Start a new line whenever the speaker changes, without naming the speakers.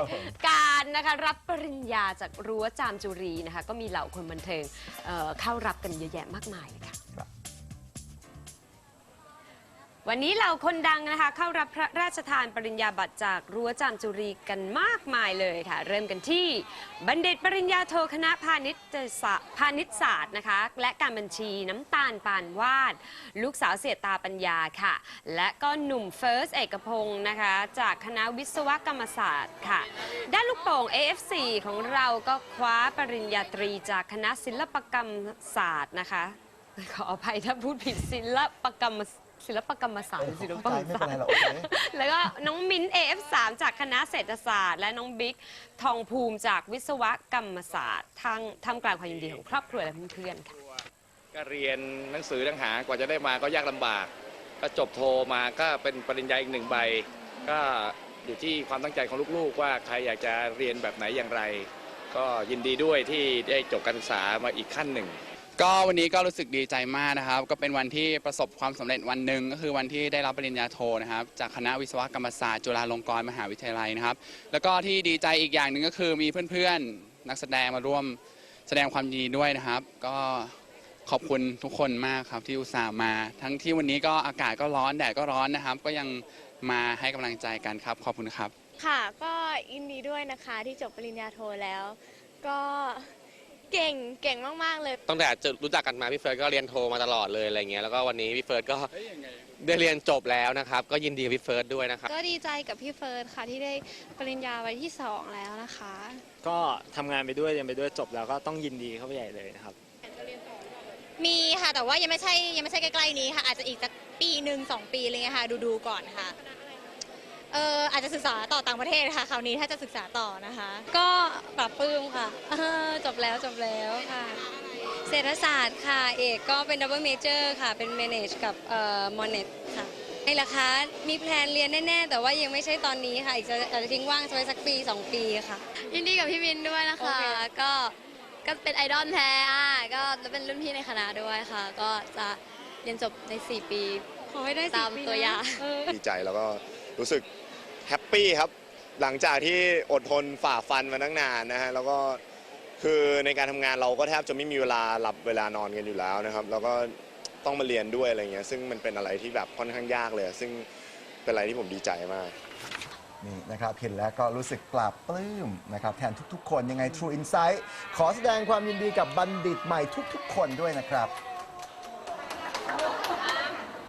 ครับผม
การนะคะรับปริญญาจากรั้วจามจุรีนะคะ ก็มีเหล่าคนบันเทิงเอ่อเข้ารับกันเยอะแยะมากมายเลยค่ะ
ครับ
วันนี้เหล่าคนดังนะคะ เข้ารับพระราชทานปริญญาบัตรจากรั้วจามจุรีกันมากมายเลยค่ะ เริ่มกันที่บัณฑิตปริญญาโทคณะพาณิชยศาสตร์พาณิชยศาสตร์นะคะ และการบัญชีน้ำตาลปานวาด ลูกสาวเสียตาปัญญาค่ะ และก็หนุ่มเฟิร์สเอกพงศ์นะคะ จากคณะวิศวกรรมศาสตร์ค่ะ ด้านลูกโป่ง AFC ของเราก็คว้าปริญญาตรีจากคณะศิลปกรรมศาสตร์นะคะ ขออภัยถ้าพูดผิดศิลปกรรมศิ ลปกรรมศาสตร์หรือศิลปกรรม
ไม่เป็น
ศาสต
ไร
ร์
หรอกโอเค
แล้วก็น้องมิ้น AF3 จากคณะเศรษฐศาสตร์ และน้องบิ๊กทองภูมิจากวิศวกรรมศาสตร์ทางทำกลางความยินดีของครอบครัวและเพื่อนๆค่ะ
ก็เรียนหนังสือต่างหากกว่าจะได้มาก็ยากลำบาก ก็จบโทมาก็เป็นปริญญาอีกหนึ่งใบ ก็อยู่ที่ความตั้งใจของลูกๆ ว่าใครอยากจะเรียนแบบไหนอย่างไร ก็ยินดีด้วยที่ได้จบการศึกษามาอีกขั้นหนึ่ง
ก็วันนี้ก็รู้สึกดีใจมากนะครับ ก็เป็นวันที่ประสบความสำเร็จวันหนึ่งก็คือวันที่ได้รับปริญญาโทนะครับ จากคณะวิศวกรรมศาสตร์จุฬาลงกรณ์มหาวิทยาลัยนะครับ แล้วก็ที่ดีใจอีกอย่างหนึ่งก็คือมีเพื่อนๆนักแสดงมาร่วมแสดงความยินดีด้วยนะครับ ก็ขอบคุณทุกคนมากครับที่อุตส่าห์มา ทั้งที่วันนี้ก็อากาศก็ร้อนแดดก็ร้อนนะครับ ก็ยังมาให้กำลังใจกันครับ ขอบคุณครับ
ค่ะ ก็ยินดีด้วยนะคะที่จบปริญญาโทแล้ว ก็ เก่งเก่งมาก ๆ เลย
ตั้งแต่จะรู้จักกันมาพี่เฟิร์สก็เรียนโทมาตลอดเลยอะไรเงี้ยแล้วก็วันนี้พี่เฟิร์สก็ได้เรียนจบแล้วนะครับ ก็ยินดีกับพี่เฟิร์สด้วยนะครับ
ก็ดีใจกับพี่เฟิร์สค่ะที่ได้ปริญญาไว้ที่2แล้วนะคะ
ก็ทำงานไปด้วยเรียนไปด้วยจบแล้วก็ต้องยินดีเข้าไปใหญ่เลยนะครับ
มีค่ะแต่ว่ายังไม่ใช่ยังไม่ใช่ใกล้ๆนี้ค่ะ อาจจะอีกสักปีหนึ่งสองปีอะไรเงี้ยค่ะ ดูดูๆก่อนค่ะ เอออาจจะศึกษาต่อต่างประเทศค่ะคราวนี้ถ้าจะศึกษาต่อนะคะ
ก็ปรับปลื้มค่ะเออจบแล้วจบแล้วค่ะ เศรษฐศาสตร์ค่ะเอกก็เป็นดับเบิลเมเจอร์ค่ะ เป็น manage กับเอ่อมอเน็ตค่ะนี่แหละคะมีแพลนเรียนแน่ๆ แต่ว่ายังไม่ใช่ตอนนี้ค่ะอีกจะอาจจะทิ้งว่างไว้สักปี 2 ปีค่ะ
ยินดีกับพี่มินด้วยนะคะก็ก็เป็นไอดอลแท้อะก็แล้วเป็นรุ่นพี่ในคณะด้วยค่ะ ก็จะเรียนจบใน 4 ปี
ขอให้ได้
ตาม
4ปี
ตัวอย่าง
เออ
ดีใจแล้วก็รู้สึก แฮปปี้ครับ หลังจากที่อดทนฝ่าฟันมาตั้งนานนะฮะแล้วก็คือในการทำงานเราก็แทบจะไม่มีเวลาหลับเวลานอนกันอยู่แล้วนะครับ แล้วก็ต้องมาเรียนด้วยอะไรเงี้ยซึ่งมันเป็นอะไรที่แบบค่อนข้างยากเลย ซึ่งเป็นอะไรที่ผมดีใจมาก
นี่นะครับเห็นแล้วก็รู้สึกปลาบปลื้มนะครับแทนทุกๆ คนยังไง True Insight ขอแสดงความยินดีกับบัณฑิตใหม่ทุกๆ คนด้วยนะครับ